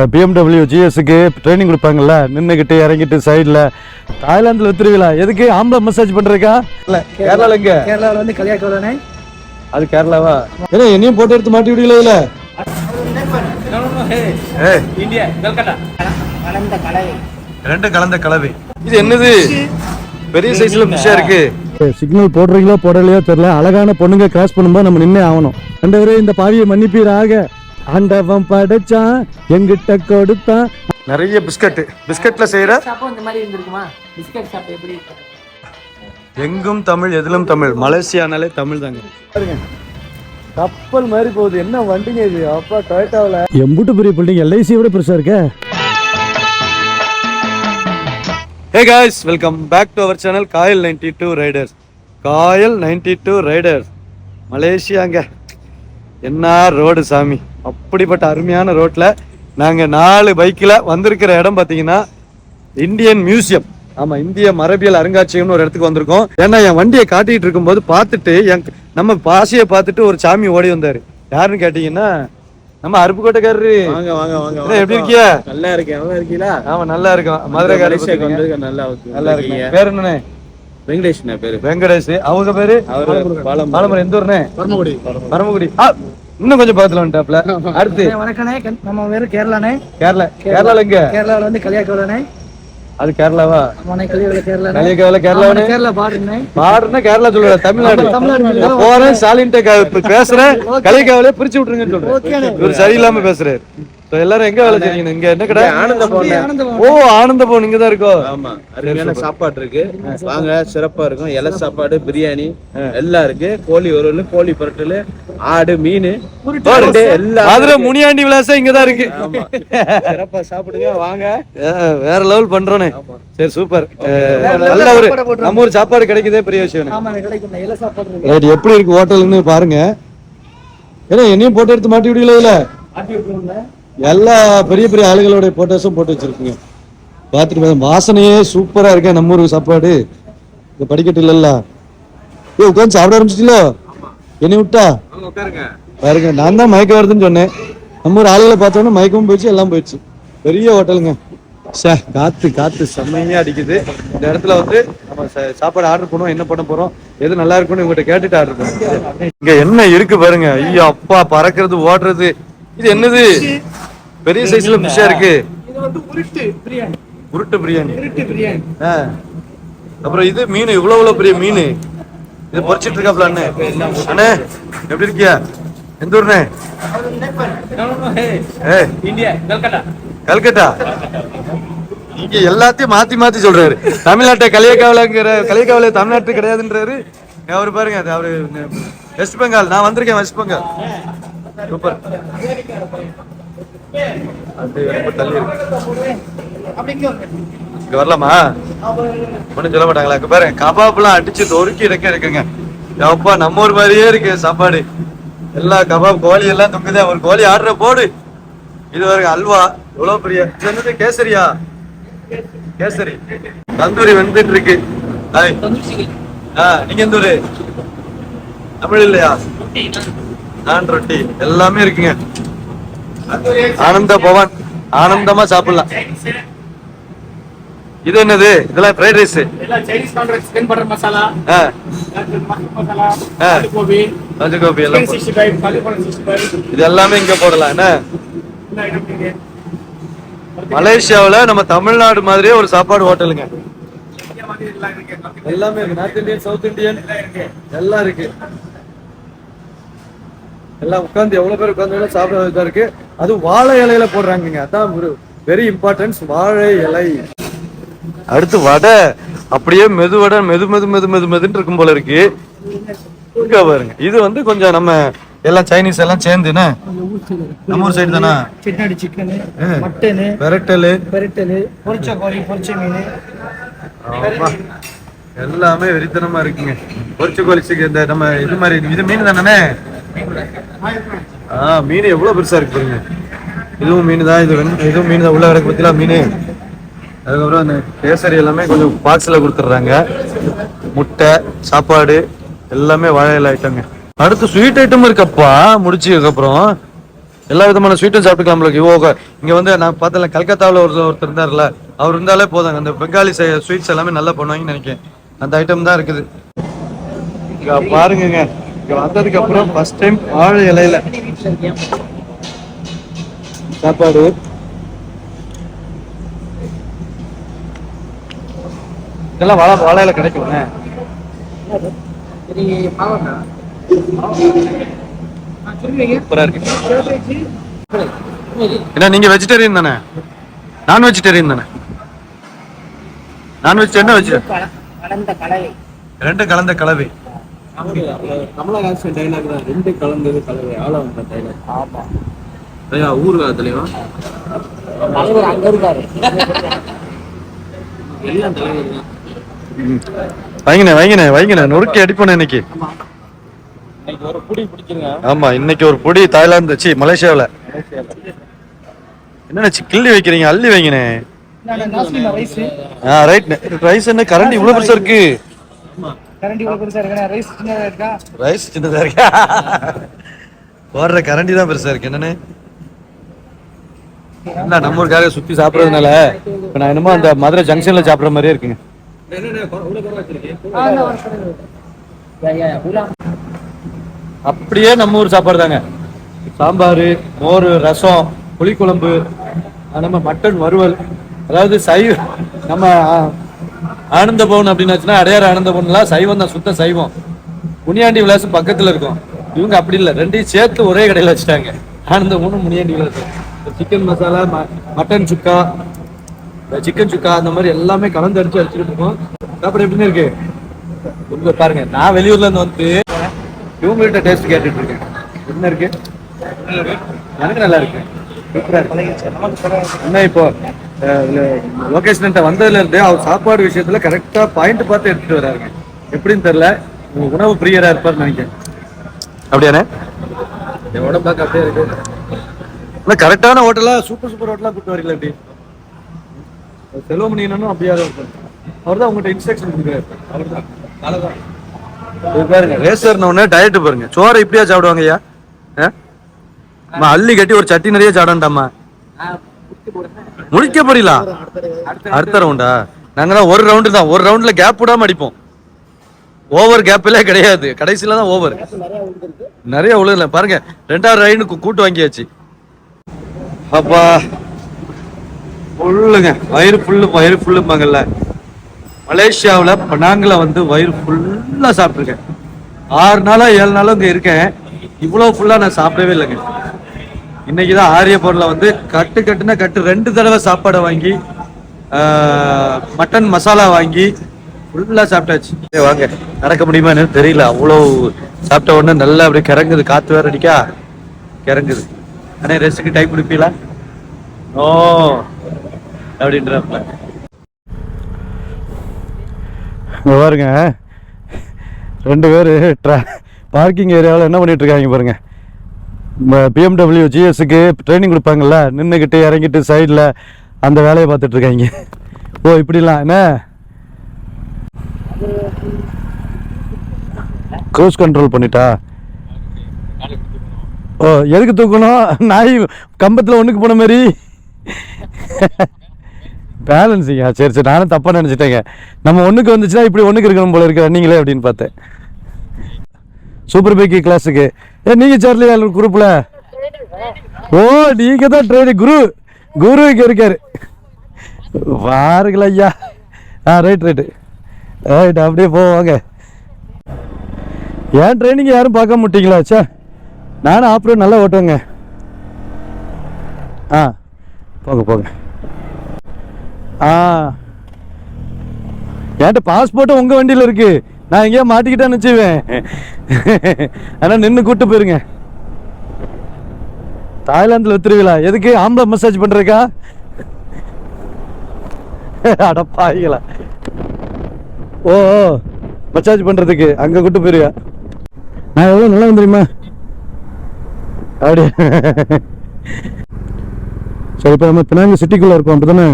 BMW ஜிஎஸ்க்கு training கொடுப்பாங்கல்ல? நின்றுக்கிட்டு இறங்கிட்டு சைடில் தாய்லாந்தில் வித்துருவீங்களா எதுக்கு? ஆம்பளை மசாஜ் பண்ணுறக்கா இல்லை கேரளாவில் எங்க? கேரளாவில் வந்து கலியாக்கோலனே அது கேரளாவா? ஏன்னா என்னையும் போட்டு எடுத்து மாட்டி கல்கட்டா கலந்த கலவை. ரெண்டும் கலந்த கலவை. இது என்னது? பெரிய சைஸ்ல ஃபிஷ்ஷா இருக்கு. சிக்னல் போடுறீங்களோ போடலையோ தெரியல. அழகான பொண்ணுங்க கிராஸ் பண்ணும்போது நம்ம நின்னே ஆகணும். ஆண்டவரே இந்த பாவியை மன்னிப்பீராக. ஆண்டவன் படைச்சான் எங்கிட்ட கொடுத்தான் நிறைய பிஸ்கட் பிஸ்கட்ல செய்யற எங்கும் தமிழ் எதிலும் தமிழ். மலேசியானாலே தமிழ் தாங்க. பாருங்க. கப்பல் மாதிரி போகுது. என்ன வண்டிங்க இது? அப்பா டொயட்டாவில் எம்புட்டு பெரிய பில்டிங் எல்ஐசி விட பெருசா இருக்க. Hey guys welcome back to our channel Kayal ninety two riders Kayal ninety two riders மலேசியாங்க. என்ன ரோடு சாமி? அப்படிப்பட்ட அருமையான ரோட்ல நாங்க நாலு பைக்கில் வந்திருக்கிற இடம் பார்த்தீங்கன்னா இந்தியன் மியூசியம். ஆமா இந்திய மரபியல் அருங்காட்சியகம்னு ஒரு இடத்துக்கு வந்திருக்கோம். ஏன்னா என் வண்டியை காட்டிட்டு இருக்கும்போது பார்த்துட்டு என் நம்ம பாசியை பார்த்துட்டு ஒரு சாமி ஓடி வந்தாரு. யாருன்னு கேட்டீங்கன்னா நம்ம அருப்புக்கோட்டைக்காரரு. வாங்க வாங்க வாங்க எப்படி இருக்கிய? நல்லா இருக்கேன். நல்லா இருக்கீங்களா? ஆமா நல்லா இருக்கும். மதுரைக்காரர் நல்லா இருக்கு நல்லா இருக்கு பேர் என்னண்ணே? வெங்கடேஷ் பேரு. வெங்கடேஷ். அவங்க பேரு? பாலமரம் எந்த ஊர்னே பரமக்குடி. பரமக்குடி. ஆ, இன்னும் கொஞ்சம் பக்கத்துல வந்துட்டாப்ல. அடுத்து. வணக்கண்ணே. கண்- நம்ம வேறு கேரளானே கேரளா கேரளால எங்க? கேரளாவில் வந்து கலியாக்கோலனே அது கேரளாவா? கேரளாவனே கேரளா பாடுனே பாடுனா கேரளா சொல்லுற தமிழ்நாடு. போறேன் இப்ப பேசுறேன் கலியக்காவிலே பிரிச்சு விட்டுருங்கன்னு சொல்றேன். சரியில்லாம பேசுறாரு. So, எல்லாரும் எங்க வேலை செய்றீங்க? இங்க என்ன கடை? ஆனந்த பவன் ஓ ஆனந்த பவன் இங்க தான் இருக்கோ? ஆமா அருமையான சாப்பாடு இருக்கு. வாங்க சிறப்பா இருக்கும். இலை சாப்பாடு பிரியாணி எல்லாம் இருக்கு. கோழி ஒருவல் கோழி பரட்டல் ஆடு மீன் எல்லாம் மதுரை முனியாண்டி விலாசம் இங்க தான் இருக்கு. ஆமா. சிறப்பா சாப்பிடுங்க வாங்க. வேற லெவல் பண்றோனே சரி சூப்பர். நல்ல ஒரு நம்ம ஒரு சாப்பாடு கிடைக்குதே பெரிய விஷயம் எப்படி இருக்கு ஹோட்டல்னு பாருங்க. ஏன்னா என்னையும் போட்டோ எடுத்து மாட்டி விடுவீங்களா இதுல? எல்லா பெரிய பெரிய ஆளுகளோட போட்டோஸும் போட்டு வச்சிருக்கீங்க. பார்த்துட்டு வாசனையே சூப்பரா இருக்கேன் நம்ம ஊருக்கு சாப்பாடு. இந்த படிக்கட்டு இல்லல்ல. ஏ உட்காந்து சாப்பிட ஆரம்பிச்சிட்டீங்களோ என்னை விட்டா? உட்காருங்க பாருங்க நான் தான் மயக்கம் வருதுன்னு சொன்னேன். நம்ம ஒரு ஆளுகளை பார்த்தோன்னே மயக்கமும் போயிடுச்சு எல்லாம் போயிடுச்சு. பெரிய ஹோட்டலுங்க. சே காத்து காத்து செம்மையா அடிக்குது. இந்த இடத்துல வந்து நம்ம ச- சாப்பாடு ஆர்டர் பண்ணுவோம் என்ன பண்ண போறோம் எது நல்லா இருக்கும்னு உங்ககிட்ட கேட்டுட்டு ஆர்டர் பண்ணுவோம். இங்க என்ன இருக்கு பாருங்க. ஐயோ அப்பா பறக்கிறது ஓடுறது. இது என்னது? பெரிய சைஸ்ல ஃபிஷ்ஷா இருக்கு. இது வந்து உருட்டு பிரியாணி. உருட்டு பிரியாணி. உருட்டு பிரியாணி. அப்புறம் இது மீன் இவ்வளவு இவ்வளவு பெரிய மீன். இது பொரிச்சிட்டு இருக்காப்ல அண்ணே. அண்ணே எப்படி இருக்கியா? எந்த ஊர்ண்ணே? கல்கட்டா இங்க எல்லாத்தையும் மாத்தி மாத்தி சொல்றாரு. தமிழ்நாட்டை கலியக்காவிலங்கிற கலியக்காவில தமிழ்நாட்டு கிடையாதுன்றாரு. அவரு பாருங்க அது அவரு வெஸ்ட் பெங்கால் நான் வந்திருக்கேன் வெஸ்ட் பெங்கால் சூப்பர். அது ரொம்ப தள்ளி இருக்கு. இங்க வரலாமா? ஒண்ணும் சொல்ல மாட்டாங்களா? இங்க பாருங்க கபாப்லாம் அடிச்சு தொறுக்கி இறக்க இருக்குங்க. அப்பா நம்ம ஊர் மாதிரியே இருக்கு சாப்பாடு. எல்லா கபாப் கோழி எல்லாம் தொங்குதே ஒரு கோழி ஆடுற போடு. இது வரைக்கும் அல்வா. எவ்வளவு பெரிய இது வந்து கேசரியா? கேசரி. தந்தூரி வெந்துட்டு இருக்கு ஆ நீங்க எந்த ஊரு? தமிழ் இல்லையா? நான் ரொட்டி எல்லாமே இருக்குங்க. ஆனந்த பவன் ஆனந்தமா சாப்பிடலாம். இது என்னது? இதெல்லாம் fried rice Chinese contract chicken butter masala ஆ. மசாலா கோபி மஞ்சள் கோபி எல்லாம் chicken sixty five cauliflower sixty five இது எல்லாமே இங்க போடலாம். என்ன? மலேசியாவுல நம்ம தமிழ்நாடு மாதிரியே ஒரு சாப்பாடு ஹோட்டலுங்க. எல்லாமே இருக்கு. நார்த் இந்தியன் சவுத் இந்தியன் எல்லாம் இருக்கு. எல்லாம் உட்கார்ந்து எவ்வளவு பேர் உட்கார்ந்து சாப்பிட இதா இருக்கு. அது வாழை இலையில போடுறாங்கங்க. அதான் ஒரு வெரி இம்பார்ட்டன்ஸ் வாழை இலை. அடுத்து வடை. அப்படியே மெது வடை மெது மெது மெது மெது மெதுன்னு இருக்கும் போல இருக்கு. பாருங்க. இது வந்து கொஞ்சம் நம்ம எல்லாம் சைனீஸ் எல்லாம் சேர்ந்துன்னு நம்ம ஊர் சைடு தானா? செட்டிநாடு சிக்கனு மட்டனு விரட்டலு பெரட்டலு. பொரிச்ச கோழி பொரிச்ச மீன். ஆமா. எல்லாமே வெறித்தனமா இருக்குங்க. பொரிச்சு கொலிச்சுக்கு இந்த நம்ம இது மாதிரி இது மீன் தானே? ஆ மீன் எவ்வளோ பெருசா இருக்கு பாருங்க. இதுவும் மீன் தான் இது இதுவும் மீன் தான் உள்ள கிடக்கு பத்திலா மீன்? அதுக்கப்புறம் அந்த கேசரி எல்லாமே கொஞ்சம் பாக்ஸ்ல கொடுத்துட்றாங்க. முட்டை சாப்பாடு எல்லாமே வாழையில ஐட்டங்க அடுத்து ஸ்வீட் ஐட்டம் இருக்கப்பா முடிச்சதுக்கப்புறம் எல்லா விதமான ஸ்வீட்டும் சாப்பிட்டுக்கலாம் இவ்வளோ இங்க வந்து நான் பார்த்தல கல்கத்தாவில் ஒரு ஒருத்தர் இருந்தார்ல அவர் இருந்தாலே போதும். அந்த பெங்காலி ஸ்வீட்ஸ் எல்லாமே நல்லா பண்ணுவாங்கன்னு நினைக்கிறேன். அந்த ஐட்டம் தான் இருக்குது. பாருங்க பாருங்கங்க. இங்க வந்ததுக்கு அப்புறம் ஃபர்ஸ்ட் டைம் வாழை இலையில. சாப்பாடு. இதெல்லாம் வாழை வாழை இலை கிடைக்கும்ண்ணே சூப்பரா இருக்கு. என்ன நீங்க வெஜிடேரியன் தானே? நான் வெஜிடேரியன் தானே? நான் வெஜ் என்ன வெஜ் கலந்த கலவை. ரெண்டும் கலந்த கலவை. கமலஹாசன் டைலாக் தான் ரெண்டு கலந்தது கலவை. ஆள வந்த டைலாக் ஆமா. ஐயா ஊருகா தலைவா? தலைவர் அங்க இருக்காரு. எல்லாம் தலைவர் தான். வைங்கண்ணே வைங்கண்ணே வைங்கண்ணே. நொறுக்கி அடிப்போண்ணே இன்னைக்கு. இன்னைக்கு ஒரு புடி பிடிச்சிருங்க. ஆமா இன்னைக்கு ஒரு பொடி தாய்லாந்து சி மலேசியாவுல. என்ன கிள்ளி வைக்கிறீங்க? அள்ளி வைங்கண்ணே. ரைட் ரைஸ் என்ன கரண்ட் இவ்வளவு பெருசா இருக்கு. கரண்டி இவ்வளவு பெருசா இருக்கா? ரைஸ் சின்னதா இருக்கா? ரைஸ் சின்னதா இருக்கா? போடுற கரண்டி தான் பெருசா இருக்கு. என்னன்னு? என்ன நம்ம ஊருக்காக சுத்தி சாப்பிடுறதுனால இப்ப நான் என்னமோ அந்த மதுரை ஜங்ஷன்ல சாப்பிடுற மாதிரியே இருக்குங்க. அப்படியே நம்ம ஊர் சாப்பாடு தாங்க. சாம்பார் மோர் ரசம் புளிக்குழம்பு நம்ம மட்டன் வறுவல். அதாவது சைவ நம்ம ஆனந்த பவன் அப்படின்னாச்சுன்னா அடையார் ஆனந்த பவன்லாம் சைவம் தான் சுத்த சைவம். முனியாண்டி விலாசம் பக்கத்துல இருக்கும். இவங்க அப்படி இல்லை ரெண்டையும் சேர்த்து ஒரே கடையில் வச்சுட்டாங்க. ஆனந்த பவனும் Muniyandi Vilas. Chicken masala mutton chukka chicken chukka அந்த மாதிரி எல்லாமே கலந்து அடிச்சு அடிச்சுட்டு இருக்கோம். சாப்பாடு எப்படின்னு இருக்கு? உங்க பாருங்க நான் வெளியூர்ல இருந்து வந்து இவங்கள்ட்ட டேஸ்ட் கேட்டுட்டு இருக்கேன். என்ன இருக்கு? எனக்கு நல்லா இருக்கு. என்ன இப்போ? லொகேஷன் வந்ததுல இருந்து அவர் சாப்பாடு விஷயத்துல கரெக்டா பாயிண்ட் பார்த்து எடுத்துட்டு வராருங்க. எப்படின்னு தெரியல. உங்க உணவு பிரியரா இருப்பார்னு நினைக்கிறேன். அப்படியானே என் உடம்பாக்க அப்படியே இருக்கு. இல்ல கரெக்டான ஹோட்டலா சூப்பர் சூப்பர் ஹோட்டலா கூட்டு வரீங்களா எப்படி? செல்வமணியனும் அப்படியே இருப்பாரு அவர் தான் உங்கள்கிட்ட இன்ஸ்ட்ரக்ஷன் கொடுக்குறாரு. அவர் தான் இது பாருங்க ரேசர்ன உடனே டயட் பாருங்க. சோறை இப்படியா சாப்பிடுவாங்க ஐயா அள்ளி கட்டி ஒரு சட்டி நிறைய சாப்பிடாண்டாமா முடிக்க போறீங்களா அடுத்த ரவுண்டா? நாங்களாம் ஒரு ரவுண்டு தான் ஒரு ரவுண்ட்ல கேப் விடாம அடிப்போம். ஓவர் கேப்ல கிடையாது. கடைசியில தான் ஓவர் நிறைய உழுகல பாருங்க ரெண்டாவது ரைனுக்கு கூட்டு வாங்கியாச்சு. அப்பா. ஃபுல்லுங்க வயிறு ஃபுல்லு வயிறு ஃபுல்லுப்பாங்கல்ல மலேசியாவுல பனாங்கில் வந்து வயிறு ஃபுல்லா சாப்பிட்ருக்கேன் ஆறு நாளா ஏழு நாளும் இங்க இருக்கேன். இவ்வளவு ஃபுல்லா நான் சாப்பிடவே இல்லைங்க. இன்னைக்கு தான் ஆரிய பொருளை வந்து கட்டு கட்டுனா கட்டு ரெண்டு தடவை சாப்பாடை வாங்கி மட்டன் மசாலா வாங்கி ஃபுல்லா சாப்பிட்டாச்சு. வாங்க. நடக்க முடியுமா என்னன்னு தெரியல. அவ்வளோ சாப்பிட்ட உடனே நல்லா அப்படியே கிறங்குது. காத்து வேற அடிக்கா. கிறங்குது. அண்ணே ரெஸ்ட்டுக்கு டைம் கொடுப்பீங்களா? ஓ அப்படின்றப்ப இங்க பாருங்க. ரெண்டு பேர் பார்க்கிங் ஏரியாவில் என்ன பண்ணிட்டு இருக்காங்க பாருங்க. பிஎம்டபிள்யூ ஜிஎஸ்க்கு ட்ரைனிங் கொடுப்பாங்கல்ல நின்றுக்கிட்டு இறங்கிட்டு சைடில் அந்த வேலையை பார்த்துட்ருக்காங்க. ஓ இப்படிலாம் என்ன? க்ரூஸ் கண்ட்ரோல் பண்ணிட்டா? ஓ எதுக்கு தூக்கணும்? நாய் கம்பத்தில் ஒன்றுக்கு போன மாதிரி. பேலன்ஸிங்கா சரி சரி நானும் தப்பாக நினச்சிட்டேங்க. நம்ம ஒன்றுக்கு வந்துச்சுன்னா இப்படி ஒன்றுக்கு இருக்கணும் போல இருக்கு ரன்னிங்களே அப்படின்னு பார்த்தேன். சூப்பர் பைக்கு கிளாஸுக்கு ஏ நீங்கள் சேரலையா குரூப்பில் ஓ நீங்கள் தான் ட்ரெயினிங் குரு. குரு இங்கே இருக்கார். பாருங்களா ஐயா. ஆ ரைட் ரைட்டு ரைட் அப்படியே போவாங்க ஏன் ட்ரைனிங் யாரும் பார்க்க மாட்டிங்களா சே நானும் ஆப்ரேட் நல்லா ஓட்டுவேங்க. ஆ போங்க போங்க. ஆ. என்கிட்ட பாஸ்போர்ட்டும் உங்கள் வண்டியில் இருக்குது நான் எங்கேயோ மாட்டிக்கிட்டேன்னு வச்சுவேன் ஆனால் நின்று கூட்டு போயிருங்க. தாய்லாந்தில் திருவிழா எதுக்கு ஆம்பளை மசாஜ் பண்ணுறக்கா அடப்பாய்களா ஓ ஓ மசாஜ் பண்ணுறதுக்கு அங்கே கூட்டு போயிருவியா நான் எவ்வளோ நல்லா தெரியுமா அப்படி சரி இப்போ நம்ம பினாங்க சிட்டிக்குள்ளே இருக்கோம் அப்படி தானே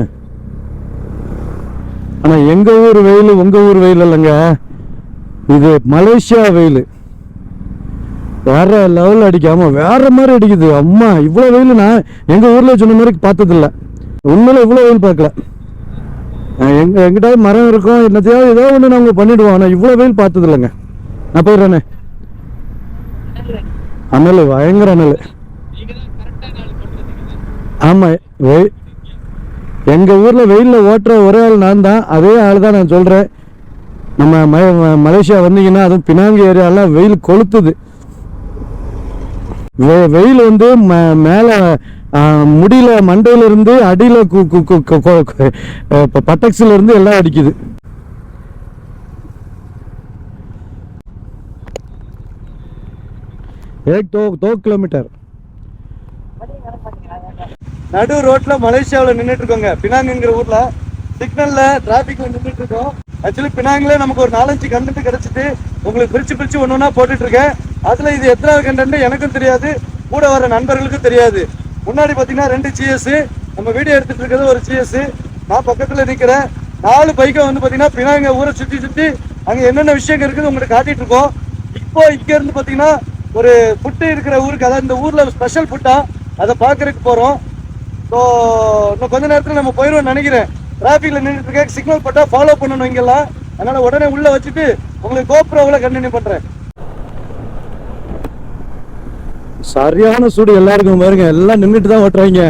ஆனால் எங்கள் ஊர் வெயில் உங்கள் ஊர் வெயில் இல்லைங்க. இது மலேசியா வெயில். வேற லெவலில் அடிக்காம வேற மாதிரி அடிக்குது. அம்மா இவ்வளோ வெயில் நான் எங்கள் ஊரில் சொன்ன மாதிரி பார்த்ததில்ல. உண்மையில இவ்வளோ வெயில் பார்க்கல. எங்க எங்கிட்ட மரம் இருக்கும் என்னத்தையாவது ஏதோ ஒன்று நாங்கள் பண்ணிடுவோம். ஆனால் இவ்வளோ வெயில் பார்த்தது இல்லைங்க நான் போயிடுறேனே அனல் பயங்கர அனல். ஆமாம் வெய் எங்கள் ஊரில் வெயிலில் ஓட்டுற ஒரே ஆள் நான் தான். அதே ஆள் தான் நான் சொல்கிறேன் நம்ம ம மலேசியா வந்தீங்கன்னா அதுவும் பினாங் ஏரியாவில் வெயில் கொளுத்துது. வெ வெயில் வந்து ம மேலே முடியில மண்டையிலிருந்து அடியில் பட்டக்ஸிலிருந்து எல்லாம் அடிக்குது. ஏக் தோ தோ கிலோமீட்டர். நடு ரோட்டில் மலேசியாவில் நின்றுட்டு இருக்கோங்க. பினாங்குங்கிற ஊரில். சிக்னல்ல டிராபிக்ல நின்றுட்டு இருக்கோம் ஆக்சுவலி பினாங்களே நமக்கு ஒரு நாலஞ்சு கண்டென்ட் கிடைச்சிட்டு உங்களுக்கு பிரிச்சு பிரிச்சு ஒன்று ஒன்றா போட்டுட்டு இருக்கேன் அதுல இது எத்தனாவது கண்டென்ட் எனக்கும் தெரியாது. கூட வர நண்பர்களுக்கும் தெரியாது. முன்னாடி பாத்தீங்கன்னா ரெண்டு சிஎஸ் நம்ம வீடியோ எடுத்துட்டு இருக்கிறது ஒரு சிஎஸ் நான் பக்கத்துல நிற்கிறேன் நாலு பைக்கை வந்து பாத்தீங்கன்னா பினாங்க ஊரை சுத்தி சுத்தி அங்க என்னென்ன விஷயங்கள் இருக்குது உங்களுக்கு காட்டிட்டு இருக்கோம் இப்போ இங்க இருந்து பாத்தீங்கன்னா ஒரு புட்டு இருக்கிற ஊருக்கு அதாவது இந்த ஊர்ல ஸ்பெஷல் புட்டா அதை பாக்குறதுக்கு போறோம். ஸோ இன்னும் கொஞ்ச நேரத்தில் நம்ம போயிடுவோம்னு நினைக்கிறேன். டிராஃபிக்ல நின்றுட்டு இருக்க சிக்னல் பட்டா ஃபாலோ பண்ணணும் இங்கெல்லாம். அதனால உடனே உள்ள வச்சுட்டு உங்களுக்கு கோப்ரோவில் கண்டினியூ பண்றேன். சரியான சூடு எல்லாருக்கும் பாருங்க. எல்லாம் நின்றுட்டு தான் ஓட்டுறாங்க.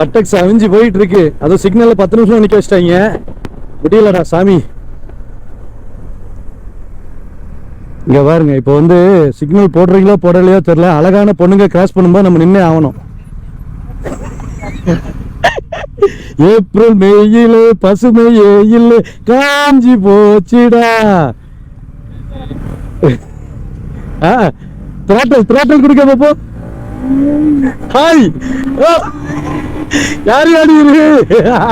பட்டக்ஸ் அவிஞ்சு போயிட்டு இருக்கு அதுவும் சிக்னல்ல பத்து நிமிஷம் நிக்க வச்சிட்டாங்க. முடியலடா சாமி. இங்க பாருங்க இப்போ வந்து சிக்னல் போடுறீங்களோ போடலையோ தெரியல. அழகான பொண்ணுங்க கிராஸ் பண்ணும்போது நம்ம நின்னே ஆகணும். ஏப்ரல் மேயில பசுமை ஏயில் காஞ்சி போச்சுடா. திராட்டல் திராட்டல் கொடுக்க பாப்போ. ஹாய். யாரு யாரு இரு?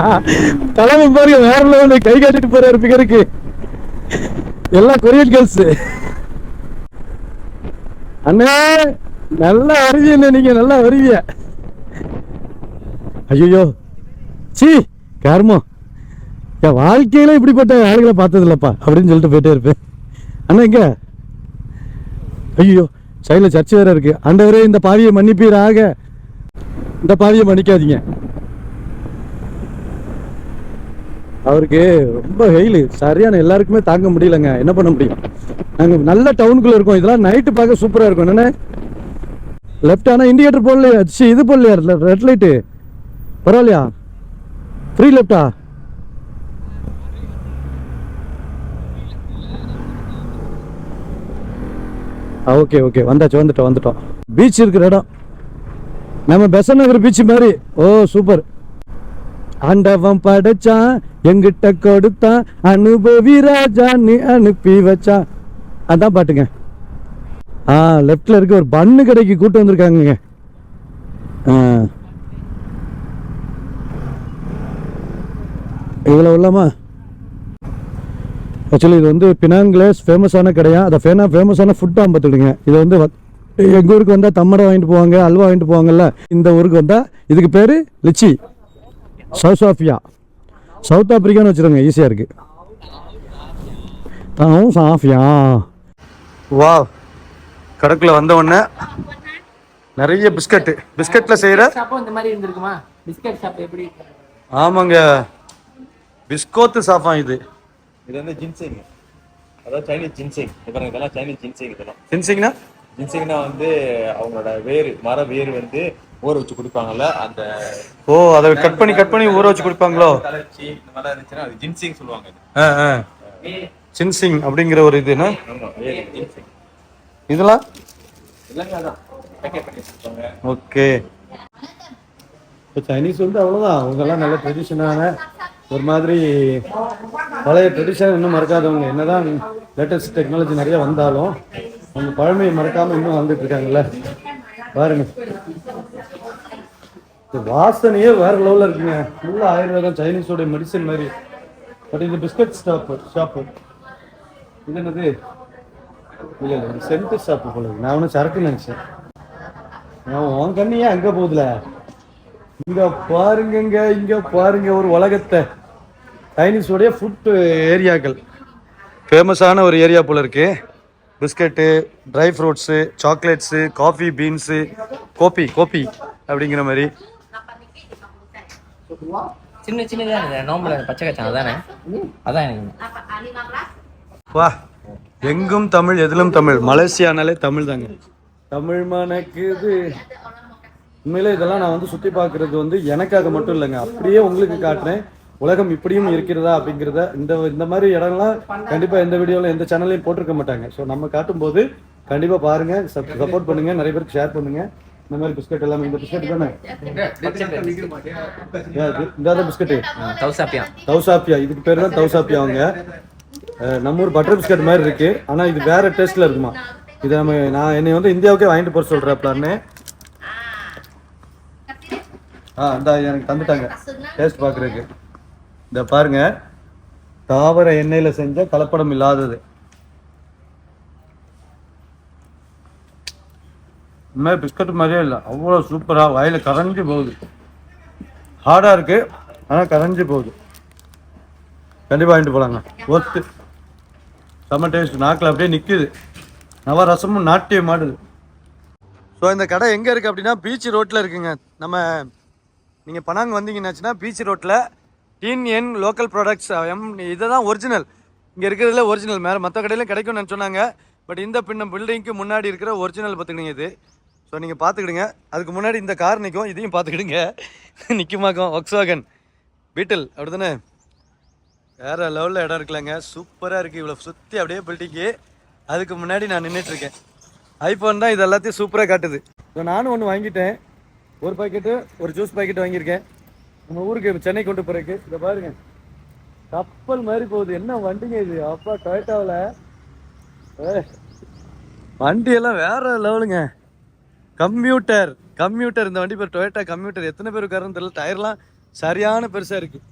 தலைமை பாருங்க வேற லெவலில் கை காட்டிட்டு போறாரு பிகருக்கு. எல்லாம் கொரியன் கேர்ள்ஸ். அண்ணா நல்லா வருவீங்க நீங்க நல்லா வருவீங்க ஐயோ சீ கர்மம். என் வாழ்க்கையில இப்படிப்பட்ட ஆளுகளை பார்த்ததில்லப்பா அப்படின்னு சொல்லிட்டு போயிட்டே இருப்பேன். அண்ணா எங்க? ஐயோ சைடில் சர்ச் வேற இருக்கு. ஆண்டவரே இந்த பாவியை மன்னிப்பீராக. இந்த பாவியை மன்னிக்காதீங்க. அவருக்கு ரொம்ப வெயில் சரியான எல்லாருக்குமே தாங்க முடியலங்க. என்ன பண்ண முடியும்? நாங்கள் நல்ல டவுனுக்குள்ளே இருக்கோம். இதெல்லாம் நைட்டு பார்க்க சூப்பராக இருக்கும். என்னென்ன லெஃப்ட் ஆனால் இண்டிகேட்டர் போடலையா. இது போடலையா. ரெட் லைட்டு பரவாயில்லையா? ஃப்ரீ லெஃப்டா ஓகே ஓகே வந்தாச்சு வந்துட்டோம் வந்துட்டோம். பீச் இருக்கிற இடம். நம்ம பெசன் நகர் பீச் மாதிரி. ஓ சூப்பர் ஆண்டவன் படைச்சான் எங்கிட்ட கொடுத்தான் அனுபவி நீ அனுப்பி வச்சான். அதான் பாட்டுங்க. ஆ லெஃப்டில் இருக்க ஒரு பண்ணு கடைக்கு கூட்டு ஆ. இவ்வளோ உள்ளமா ஆக்சுவலி இது வந்து பினாங்கில் ஃபேமஸான கடையா? அதை ஃபேனா ஃபேமஸான ஃபுட்டாக பார்த்துடுங்க இது வந்து எங்கள் ஊருக்கு வந்தால் தம்மடை வாங்கிட்டு போவாங்க அல்வா வாங்கிட்டு போவாங்கல்ல? இந்த ஊருக்கு வந்தால் இதுக்கு பேர் லிச்சி. சவுத் ஆஃபியா சவுத் ஆப்பிரிக்கான்னு வச்சுருங்க ஈஸியாக இருக்குது சவுத் ஆஃபியா வா கடைக்குள்ள வந்த உடனே நிறைய பிஸ்கட் பிஸ்கட்ல செய்யற ஷாப்பும் இந்த மாதிரி இருந்திருக்குமா? பிஸ்கட் ஷாப் எப்படி? ஆமாங்க. பிஸ்கோத்து சாஃபா இது. இது வந்து ஜின்சிங் அதாவது சைனீஸ் ஜின்சிங் பாருங்க இதெல்லாம் சைனீஸ் ஜின்சிங் இதெல்லாம். சென்சிங்னா ஜின்சிங்னா வந்து அவங்களோட வேர் மர வேர் வந்து ஊற வச்சு கொடுப்பாங்கல்ல அந்த ஓ அதை கட் பண்ணி கட் பண்ணி ஊற வச்சு கொடுப்பாங்களோ? கலர்ச்சி இந்த மாதிரிலாம் இருந்துச்சுன்னா அது ஜின்சிங் சொல்லுவாங்க இது. சின்சிங் அப்படிங்கிற ஒரு வேர் ஜின்சிங் இதெல்லாம்? ஓகே. இப்போ சைனீஸ் வந்து அவ்வளோதான் அவங்கெல்லாம் நல்ல ட்ரெடிஷனான ஒரு மாதிரி பழைய ட்ரெடிஷன் இன்னும் மறக்காதவங்க. என்னதான் லேட்டஸ்ட் டெக்னாலஜி நிறைய வந்தாலும் அவங்க பழமையை மறக்காம இன்னும் வாழ்ந்துட்டு இருக்காங்கல்ல. பாருங்க. இந்த வாசனையே வேற லெவலில் இருக்குங்க. ஃபுல்லாக ஆயுர்வேதம் சைனீஸோட மெடிசன் மாதிரி. பட் இது பிஸ்கட் ஸ்டாப்பு ஷாப்பு இது என்னது? இல்லை இல்லை சென்ட் ஷாப்பு போல நான் ஒன்றும் சரக்கு நினச்சேன். நான் உன் கண்ணியே அங்கே போகுதுல இங்க பாருங்கங்க இங்க பாருங்க ஒரு உலகத்தை. சைனீஸோடைய ஃபுட் ஏரியாக்கள். ஃபேமஸான ஒரு ஏரியா போல இருக்கு. Biscuit dry fruits chocolates coffee beans copy கோப்பி அப்படிங்கிற மாதிரி. சின்ன சின்னதா இந்த நோம்புல பச்சை கச்சான் அதானே அதான் எனக்கு. வா எங்கும் தமிழ் எதிலும் தமிழ். மலேசியானாலே தமிழ் தாங்க தமிழ் மணக்குது உண்மையிலே இதெல்லாம் நான் வந்து சுற்றி பார்க்கறது வந்து எனக்காக மட்டும் இல்லைங்க. அப்படியே உங்களுக்கு காட்டுறேன். உலகம் இப்படியும் இருக்கிறதா அப்படிங்கிறத இந்த இந்த மாதிரி இடம்லாம் கண்டிப்பாக எந்த வீடியோவில் எந்த சேனல்லையும் போட்டிருக்க மாட்டாங்க. ஸோ நம்ம காட்டும்போது கண்டிப்பாக பாருங்க சப்போர்ட் பண்ணுங்க நிறைய பேருக்கு ஷேர் பண்ணுங்க. இந்த மாதிரி பிஸ்கட் எல்லாமே இந்த பிஸ்கட் தானே? இந்த பிஸ்கட்டு தௌசாப்பியா. தௌசாப்பியா. இதுக்கு பேர் தான் தௌசாப்பியா அவங்க. நம்ம ஊர் பட்டர் பிஸ்கட் மாதிரி இருக்கு. ஆனா இது வேற டேஸ்ட்ல இருக்குமா? இது நம்ம நான் என்னை வந்து இந்தியாவுக்கே வாங்கிட்டு போற சொல்றேன் ஆ இந்த எனக்கு தந்துட்டாங்க. டேஸ்ட் பார்க்கறதுக்கு இந்த பாருங்க தாவர எண்ணெயில் செஞ்ச கலப்படம் இல்லாதது. இந்த மாதிரி பிஸ்கட் மாதிரியே இல்லை. அவ்வளோ சூப்பராக வயலில் கரைஞ்சி போகுது. ஹார்டாக இருக்குது ஆனால் கரைஞ்சி போகுது. கண்டிப்பாக வாங்கிட்டு போகலாங்க ஒத்து செம்ம டேஸ்ட் நாக்கில் அப்படியே நிற்குது நவரசமும் நாட்டியம் மாடுது ஸோ இந்த கடை எங்கே இருக்குது அப்படின்னா பீச் ரோட்டில் இருக்குங்க. நம்ம நீங்கள் பனாங் வந்தீங்கன்னாச்சுன்னா பீச் ரோட்டில் டின் என் லோக்கல் ப்ராடக்ட்ஸ் எம் இதை தான் ஒரிஜினல். இங்கே இருக்கிறதுல ஒரிஜினல். மேலே மற்ற கடையிலும் கிடைக்கும்னு சொன்னாங்க. பட் இந்த பின்ன பில்டிங்க்கு முன்னாடி இருக்கிற ஒரிஜினல் பார்த்துக்கிடுங்க இது. ஸோ நீங்கள் பார்த்துக்கிடுங்க. அதுக்கு முன்னாடி இந்த கார் நிற்கும் இதையும் பார்த்துக்கிடுங்க. நிற்குமாக்கும் ஒக்ஸாகன் பீட்டில் அப்படி தானே வேறு லெவலில் இடம் இருக்குல்லங்க. சூப்பராக இருக்குது இவ்வளோ சுற்றி அப்படியே பில்டிங்கு அதுக்கு முன்னாடி நான் நின்றுட்டுருக்கேன் ஐஃபோன் தான் இது எல்லாத்தையும் சூப்பராக காட்டுது. ஸோ நானும் ஒன்று வாங்கிட்டேன். ஒரு பாக்கெட்டு ஒரு ஜூஸ் பாக்கெட் வாங்கியிருக்கேன். நம்ம ஊருக்கு சென்னை கொண்டு போகிறதுக்கு இதை பாருங்க. கப்பல் மாதிரி போகுது. என்ன வண்டிங்க இது? அப்பா டொயட்டாவில் வண்டி எல்லாம் வேற லெவலுங்க. Computer computer. இந்த வண்டி பேர் டொயட்டா கம்ப்யூட்டர். எத்தனை பேர் உட்காருன்னு தெரியல. டயர்லாம் சரியான பெருசாக இருக்குது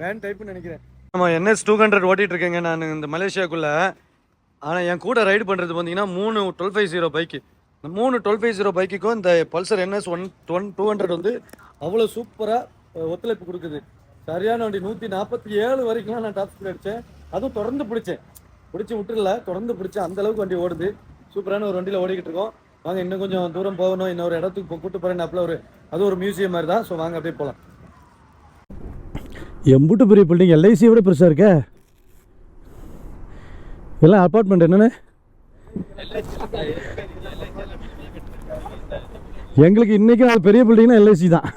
வேன் டைப்புன்னு நினைக்கிறேன். ஆமாம் என்எஸ் டூ ஹண்ட்ரட் ஓட்டிகிட்டு இருக்கேங்க நான் இந்த மலேசியாக்குள்ளே. ஆனால் என் கூட ரைடு பண்ணுறது பார்த்தீங்கன்னா மூணு டுவெல் ஃபைவ் ஜீரோ பைக்கு இந்த மூணு டுவெல் ஃபைவ் ஜீரோ பைக்குக்கும் இந்த Pulsar NS one one two hundred வந்து அவ்வளோ சூப்பராக ஒத்துழைப்பு கொடுக்குது. சரியான வண்டி நூற்றி நாற்பத்தி ஏழு வரைக்கும்லாம் நான் டாப் ஸ்பீட் அடித்தேன் அதுவும் தொடர்ந்து பிடிச்சேன். பிடிச்சி விட்டுறல தொடர்ந்து பிடிச்சேன். அந்த அளவுக்கு வண்டி ஓடுது. சூப்பரான ஒரு வண்டியில் ஓடிக்கிட்டு இருக்கோம். வாங்க இன்னும் கொஞ்சம் தூரம் போகணும். இன்னொரு இடத்துக்கு கூப்பிட்டு கூட்டு போகிறேன் அப்பல ஒரு அது ஒரு மியூசியம் மாதிரி தான். ஸோ வாங்க அப்படியே போகலாம் எம்புட்டு பெரிய பில்டிங் எல்ஐசி விட பெருசாக இருக்க. எல்லாம் அப்பார்ட்மெண்ட் என்னன்னு? எங்களுக்கு இன்னைக்கு நாலு பெரிய பில்டிங்னா எல்ஐசி தான்.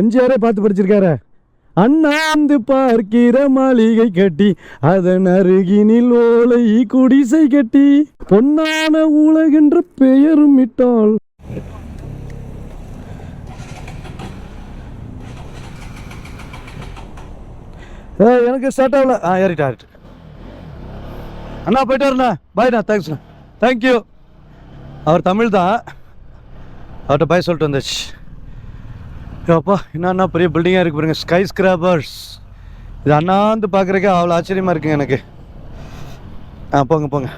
எம்ஜிஆரே பார்த்து படிச்சிருக்காரு. அண்ணாந்து பார்க்கிற மாளிகை கட்டி அதன் அருகினில் ஓலை குடிசை கட்டி பொன்னான உலகென்ற பெயரும் இட்டாள். எனக்கு ஸ்டார்ட் ஆகல. ஆ ஏறிட்டா ஏறிட்டு அண்ணா போயிட்டு வரண்ணா. பாய்ண்ணா தேங்க்ஸ்ண்ணா தேங்க்யூ அவர் தமிழ் தான் அவர்கிட்ட பாய் சொல்லிட்டு வந்துச்சு அப்பா என்னன்னா பெரிய பில்டிங்காக இருக்குது பாருங்க. ஸ்கை ஸ்கிராபர்ஸ் இது அண்ணாந்து பார்க்குறக்கே அவ்வளோ ஆச்சரியமாக இருக்குங்க எனக்கு. ஆ போங்க போங்க.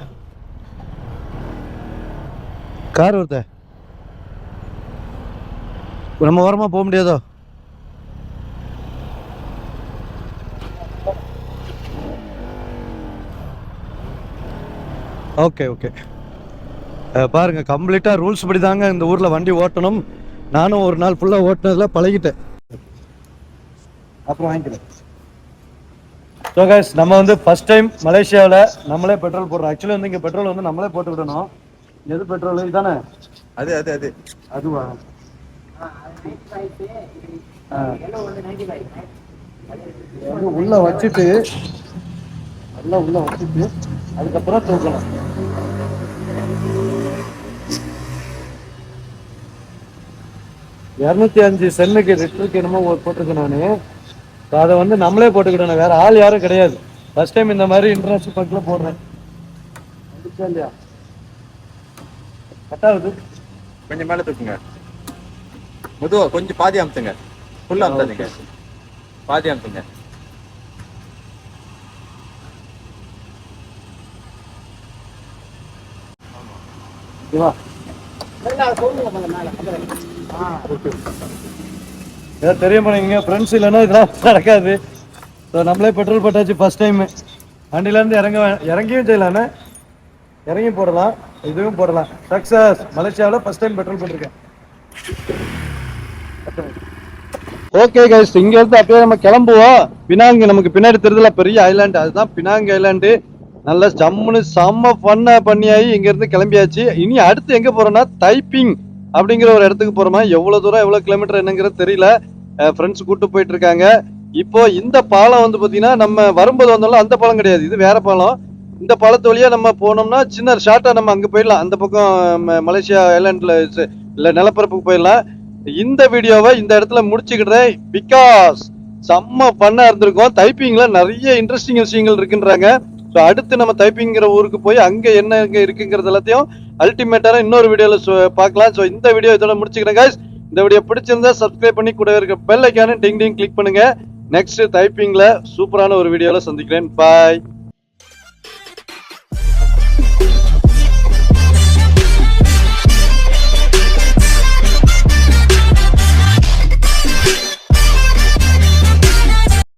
கார் ஒருத்த நம்ம ஓரமாக போக முடியாதோ? ஓகே ஓகே பாருங்கள் கம்ப்ளீட்டாக ரூல்ஸ் படி தாங்க இந்த ஊரில் வண்டி ஓட்டணும். நானும் ஒரு நாள் ஃபுல்லாக ஓட்டினதுல பழகிட்டேன். அப்புறம் வாங்கிக்கிறேன். ஸோ கைஸ் நம்ம வந்து ஃபர்ஸ்ட் டைம் மலேசியாவில் நம்மளே பெட்ரோல் போடுறோம். ஆக்சுவலி வந்து இங்கே பெட்ரோல் வந்து நம்மளே போட்டு விடணும். எது பெட்ரோல் இதுதானே? அது அது அது. அதுவா? உள்ள வச்சுட்டு நல்லா உள்ள வச்சுட்டு அதுக்கப்புறம் தூக்கணும் இரநூத்தி அஞ்சு செல்லுக்கு லிட்டருக்கு என்னமோ போட்டிருக்கேன் நான். அதை வந்து நம்மளே போட்டுக்கிட்டோம் வேற ஆள் யாரும் கிடையாது. ஃபர்ஸ்ட் டைம் இந்த மாதிரி இன்டர்நேஷனல் பக்கில் போடுறேன். இல்லையா? கட்டாகுது கொஞ்சம் மேல தூக்குங்க. மெதுவா கொஞ்சம் பாதி அமுத்துங்க. ஃபுல்லா அமுத்தாதீங்க. பாதி அமுத்துங்க. ஓகேவா ஏதாவது தெரியும் பண்ணீங்க ஃப்ரெண்ட்ஸ் இல்லைன்னா இதெல்லாம் நடக்காது. ஸோ நம்மளே பெட்ரோல் போட்டாச்சு ஃபர்ஸ்ட் டைம் வண்டியிலேருந்து இறங்க இறங்கியும் செய்யலாண்ணே இறங்கி போடலாம். இதுவும் போடலாம். சக்சஸ் மலேசியாவில் ஃபஸ்ட் டைம் பெட்ரோல் போட்டிருக்கேன். ஓகே கைஸ் இங்கேருந்து அப்படியே நம்ம கிளம்புவோம். பினாங் நமக்கு பின்னாடி தெரியுதுல பெரிய ஐலாண்டு அதுதான் பினாங் ஐலாண்டு நல்லா ஜம்முன்னு செம்ம ஃபன்னாக பண்ணியாகி இங்கேருந்து கிளம்பியாச்சு. இனி அடுத்து எங்கே போகிறோன்னா தைப்பிங் அப்படிங்கிற ஒரு இடத்துக்கு போறோமா? எவ்வளவு தூரம் எவ்வளவு கிலோமீட்டர் என்னங்கிறது தெரியல. ஃப்ரெண்ட்ஸ் கூட்டு போயிட்டு இருக்காங்க. இப்போ இந்த பாலம் வந்து பாத்தீங்கன்னா நம்ம வரும்போது வந்தாலும் அந்த பாலம் கிடையாது. இது வேற பாலம். இந்த பாலத்து வழியா நம்ம போனோம்னா சின்ன ஷார்ட்டா நம்ம அங்க போயிடலாம். அந்த பக்கம் மலேசியா ஐலாண்ட்ல இல்ல நிலப்பரப்புக்கு போயிடலாம். இந்த வீடியோவை இந்த இடத்துல முடிச்சுக்கிடுறேன் பிகாஸ் செம்ம பண்ணா இருந்திருக்கோம். டைப்பிங்ல நிறைய இன்ட்ரெஸ்டிங் விஷயங்கள் இருக்குன்றாங்க. ஸோ அடுத்து நம்ம டைப்பிங்கிற ஊருக்கு போய் அங்க என்ன இங்க இருக்குங்கிறது எல்லாத்தையும் அல்டிமேட்டான இன்னொரு வீடியோவில் பார்க்கலாம். ஸோ இந்த வீடியோ இதோட முடிச்சுக்கிறேன் கைஸ் இந்த வீடியோ பிடிச்சிருந்தா சப்ஸ்கிரைப் பண்ணி கூட இருக்க பெல் ஐக்கான டிங் டிங் கிளிக் பண்ணுங்கள் நெக்ஸ்ட் டைப்பிங்கில் சூப்பரான ஒரு வீடியோவில் சந்திக்கிறேன். பாய்